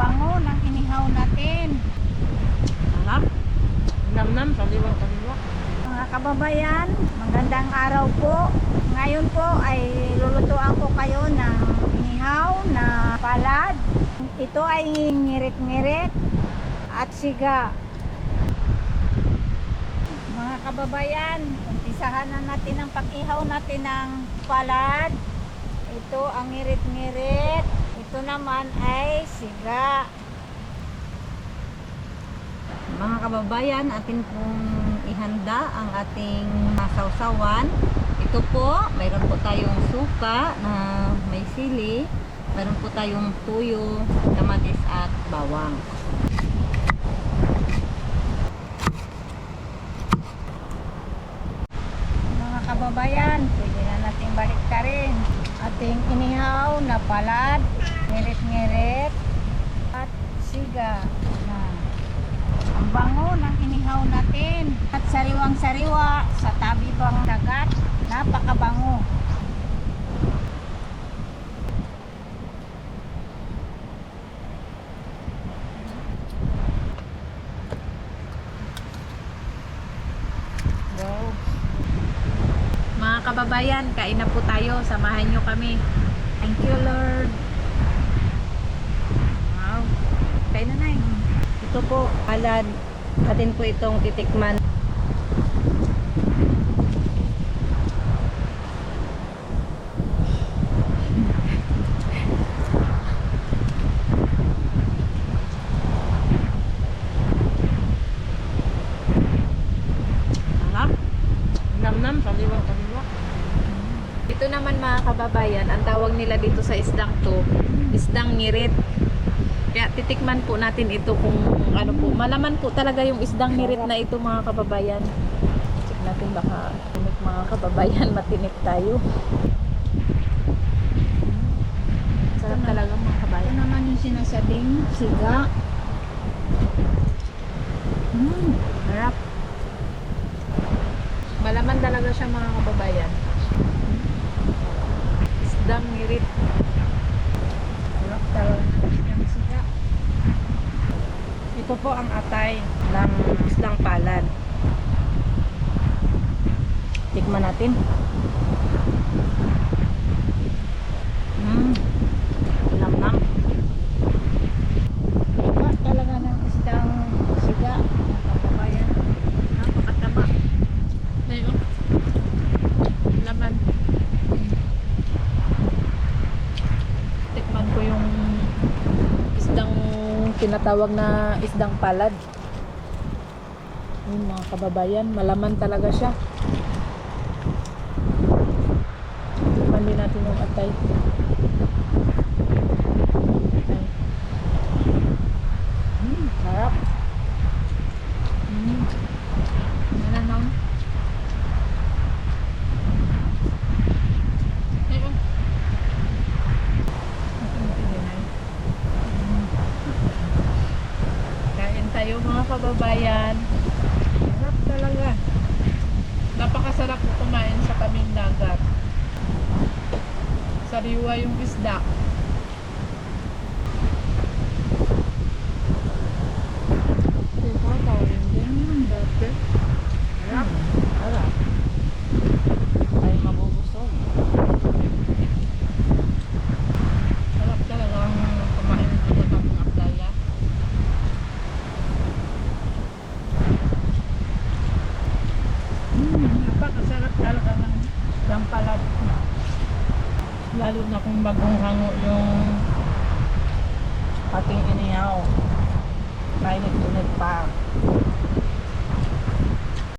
bango ng inihaw natin. Alam? Namnam, saliwang saliwa. Mga kababayan, magandang araw po. Ngayon po ay lulutuan ko kayo ng inihaw na palad. Ito ay ngirit-ngirit at siga. Mga kababayan, umpisahan na natin ang pag-ihaw natin ng palad. Ito ang ngirit-ngirit. Ito naman ay siga. Mga kababayan, atin pong ihanda ang ating masawsawan. Ito po, mayroon po tayong suka na may sili. Mayroon po tayong tuyo, kamatis at bawang. Ating inihaw na palad, ngirit-ngirit, at siga. Ang bango ng inihaw natin. At sariwang-sariwa sa tabi pang dagat. Napakabango. Wow. Mga kababayan, kain na po tayo. Samahan nyo kami. Thank you, Lord. Wow. Kain na na Ito po, alad. Atin po itong titikman. Alam? Namnam, saliwang saliwa. Ito naman mga kababayan, ang tawag nila dito sa isdang to, isdang ngirit. Kaya titikman po natin ito kung ano po. Malaman po talaga yung isdang ngirit na ito mga kababayan. Check natin baka tinik mga kababayan, matinik tayo. Sarap talaga mga Ito kababayan. naman yung sinasabing siga. Mm. Harap. Malaman talaga siya mga kababayan. Siga. Ito po ang atay ng islang palad. Tikman natin. Mm. Lamnam. Iba talaga ng isdang siga. mga Kababayan. Napakataba. Ngayon. Laman. Tikman ko yung isdang tinatawag na isdang palad. Yun mga kababayan, malaman talaga siya. Din natin yung. Atay. Tayo mga kababayan. Sarap talaga. Napakasarap kumain sa kaming dagat. Sariwa yung isda. Diba? Tawin din yung dati. Sarap. Sarap. Ay mabubusog. Sarap talaga ang kumain dito sa mga playa. Mm. Napakasarap talaga ng isdang palad. Lalo na kung bagong hango yung ating inihaw. Mainit-init pa.